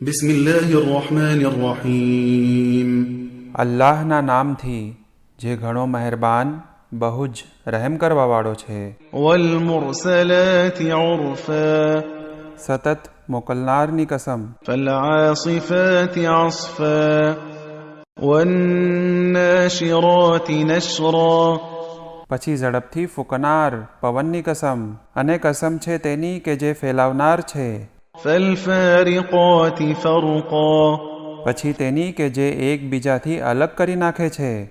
بسم الله الرحمن الرحيم અલ્લાહના નામથી જે ઘણો મહેરબાન બહુ જ રહેમ કરવાવાળો છે والمرسلات عرفا સતત મોકલનારની કસમ فالعاصفات عصفا والناشرات نشرا પછી ઝડપથી ફૂંકનાર પવનની કસમ અને કસમ છે તેની કે જે ફેલાવનાર છે فالفارقات فرقا પછી તેની કે જે એકબીજાથી અલગ કરી નાખે છે.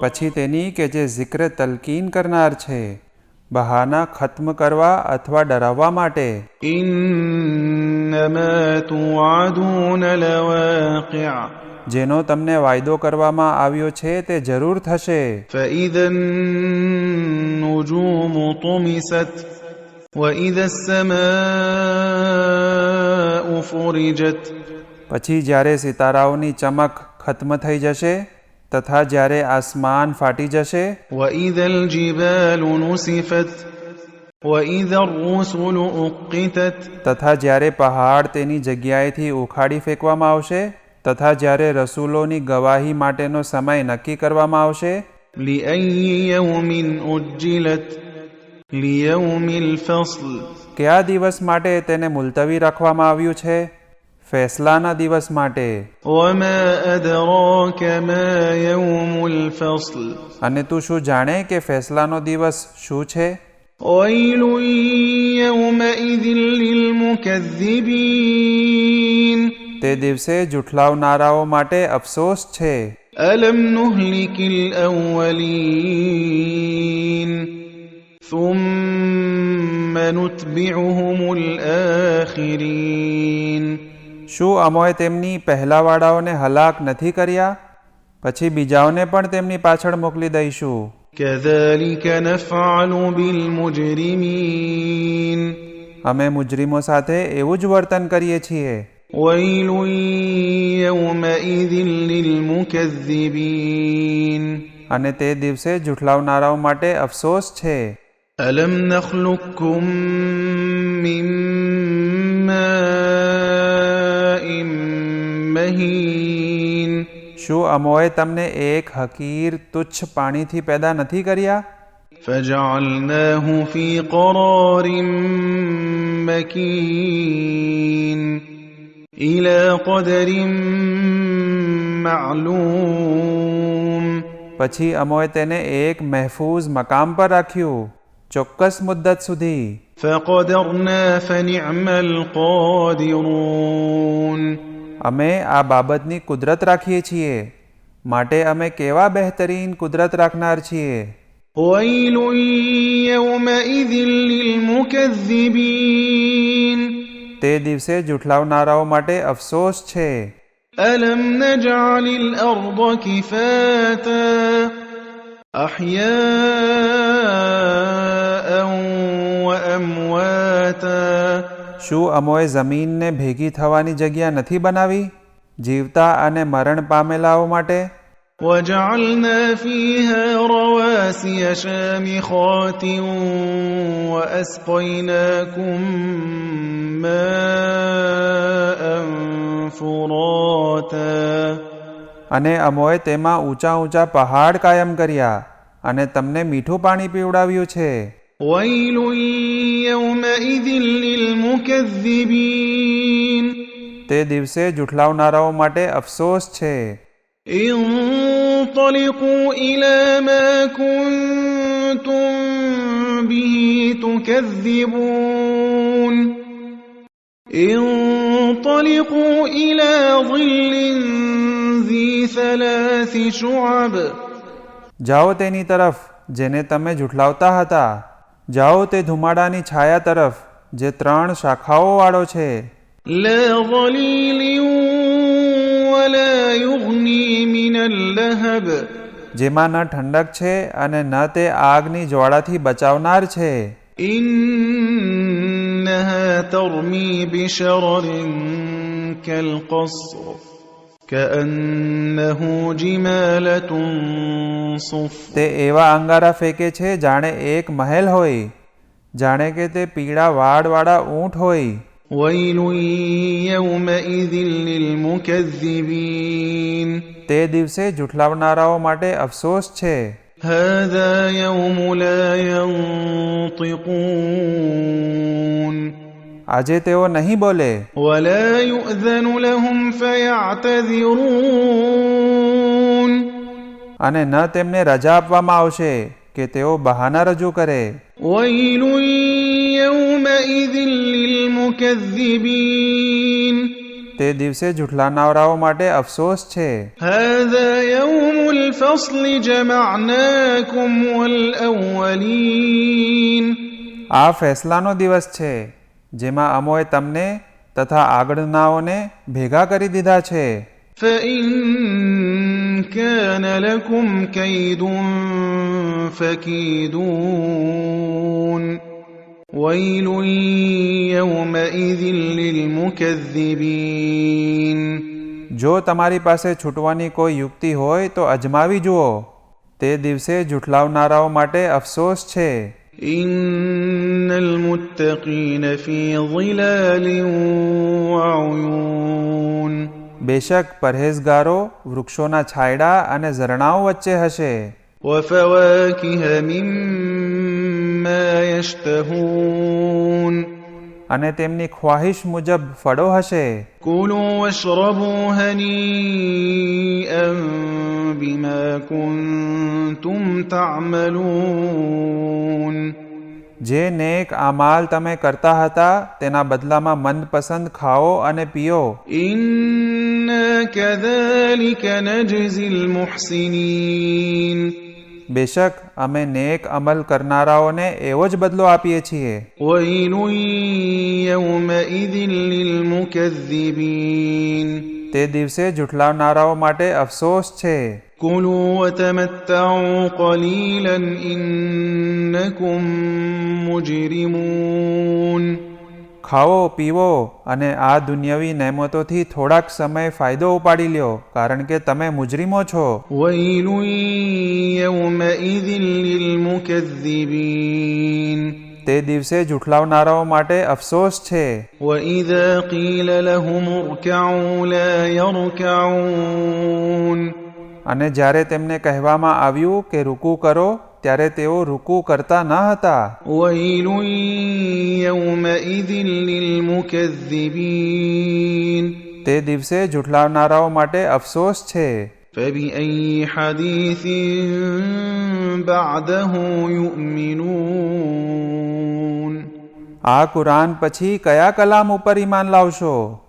પછી તેની કે જે ઝિક્ર તલકીન કરનાર છે. બહાના ખત્મ કરવા અથવા ડરાવવા માટે. જેનો તમને વાયદો કરવામાં આવ્યો છે તે જરૂર થશે. النجوم طمست وإذا السماء فرجت પછી જ્યારે સિતારાઓની ચમક ખત્મ થઈ જશે તથા જ્યારે આસમાન ફાટી જશે وإذا الجبال نسفت وإذا الرسل أقتت તથા જ્યારે પહાડ તેની જગ્યાએથી ઉખાડી ફેંકવામાં આવશે તથા જ્યારે રસૂલોની ગવાહી માટેનો સમય નક્કી કરવામાં આવશે لأي يوم أجلت ليوم الفصل કયા દિવસ માટે તેને મુલતવી રાખવામાં આવ્યું છે ફેસલાના દિવસ માટે وما أدراك ما يوم الفصل અને તું શું જાણે કે ફેસલાનો દિવસ શું છે ويل يومئذ للمكذبين તે દિવસે જુઠલાવનારાઓ માટે અફસોસ છે ألم نهلك الأولين ثم نتبعهم الآخرين શું અમોએ તેમની પહેલાવાળાઓને હલાક નથી કર્યા પછી બીજાઓને પણ તેમની પાછળ મોકલી દઈશું كذلك نفعل بالمجرمين અમે મુજરીમો સાથે એવું જ વર્તન કરીએ છીએ ويل يومئذ للمكذبين અને તે દિવસે જુઠલાવનારાઓ માટે અફસોસ છે ألم نخلقكم من ماء مهين શું અમોએ તમને એક હકીર તુચ્છ પાણીથી પેદા નથી કર્યા فجعلناه في قرار مكين إلى قدر معلوم પછી અમોએ તેને એક મહેફૂઝ મકામ પર રાખ્યું ચોક્કસ મુદ્દત સુધી فقدرنا فنعم القادرون અમે આ બાબતની કુદરત રાખીએ છીએ માટે અમે કેવા બહેતરીન કુદરત રાખનાર છીએ ويل يومئذ للمكذبين તે દિવસે જુઠલાવનારાઓ માટે અફસોસ છે ألم نجعل الأرض كفاتا أحياء وأمواتا શું અમોએ જમીનને ભેગી થવાની જગ્યા નથી બનાવી જીવતા અને મરણ પામેલાઓ માટે وجعلنا فيها رواسي شامخات وأسقيناكم અને અમોએ તેમાં ઊંચા ઊંચા પહાડ કાયમ કર્યા અને તમને મીઠું પાણી પીવડાવ્યું છે ويل يومئذ للمكذبين તે દિવસે જુઠલાવનારાઓ માટે અફસોસ છે انطلقوا إلى ما كنتم به تكذبون انطلقوا إلى ظل ذي ثلاث شعب જાઓ તેની તરફ જેને તમે જુઠલાવતા હતા જાઓ તે ધુમાડાની છાયા તરફ જે ત્રણ શાખાઓ વાળો છે لا ظليل ولا يغني من اللهب જેમાં ન ઠંડક છે અને ન તે આગની જ્વાળાથી બચાવનાર છે إنها ترمي بشرر كالقصر كأنه جمالة صفر તે એવા અંગારા ફેંકે છે જાણે એક મહેલ હોય જાણે કે તે પીળા વાળવાળા ઊંટ હોય ويل يومئذ للمكذبين તે દિવસે જુઠલાવનારાઓ માટે અફસોસ છે هذا يوم لا ينطقون આજે તેઓ નહીં બોલે ولا يؤذن لهم فيعتذرون અને ન તેમને રજા આપવામાં આવશે કે તેઓ બહાના રજૂ કરે ويل يومئذ للمكذبين તે દિવસે જુઠલાનારાઓ માટે અફસોસ છે هذا يوم الفصل جمعناكم والأولين આ ફેસલાનો દિવસ છે જેમાં અમોએ તમને તથા આગળનાઓને ભેગા કરી દીધા છે فإن كان لكم كيد فكيدون ويل يومئذ للمكذبين જો તમારી પાસે છૂટવાની કોઈ યુક્તિ હોય તો અજમાવી જુઓ તે દિવસે જુઠલાવનારાઓ માટે અફસોસ છે إن المتقين في ظلال وعيون બેશક પરહેઝગારો વૃક્ષોના છાયડા અને ઝરણાઓ વચ્ચે હશે وفواكه مما يشتهون અને તેમની ખ્વાહિશ મુજબ ફળો હશે كلوا واشربوا هنيئا بما كنتم تعملون જે નેક આમાલ તમે કરતા હતા તેના બદલામાં મનપસંદ ખાઓ અને પીઓ إنا كذلك نجزي المحسنين બેશક અમે નેક અમલ કરનારાઓને એવો જ બદલો આપીએ છીએ. તે દિવસે જુઠલાવનારાઓ માટે અફસોસ છે. કુલુ ખાઓ પીવો અને આ દુનિયાવી નહેમતોથી થોડાક સમય ફાયદો ઉપાડી લ્યો કારણ કે તમે મુજરીમો છો. તે દિવસે જુઠલાવનારાઓ માટે અફસોસ છે. અને જ્યારે તેમને કહેવામાં આવ્યું કે રૂકુ કરો ત્યારે તેઓ રૂકુ કરતા ન હતા. તે દિવસે જુઠલાવનારાઓ માટે અફસોસ છે. આ કુરાન પછી કયા કલામ ઉપર ઈમાન લાવશો?